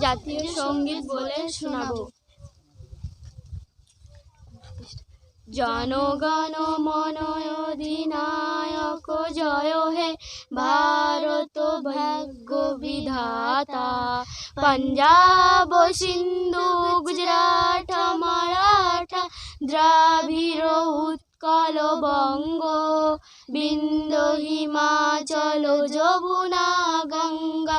জাতীয় সংগীত বলে শোনাবো। জনগণ মন অধিনায়ক জয় হে ভারত ভাগ্য বিধাতা। পঞ্জাব, সিন্ধু, গুজরাট, মারাঠা, দ্রাবিড়, উৎকল, বঙ্গ, বিন্দ, হিমাচল, যমুনা, গঙ্গা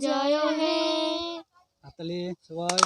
জয় হে। হাততালি সবাই।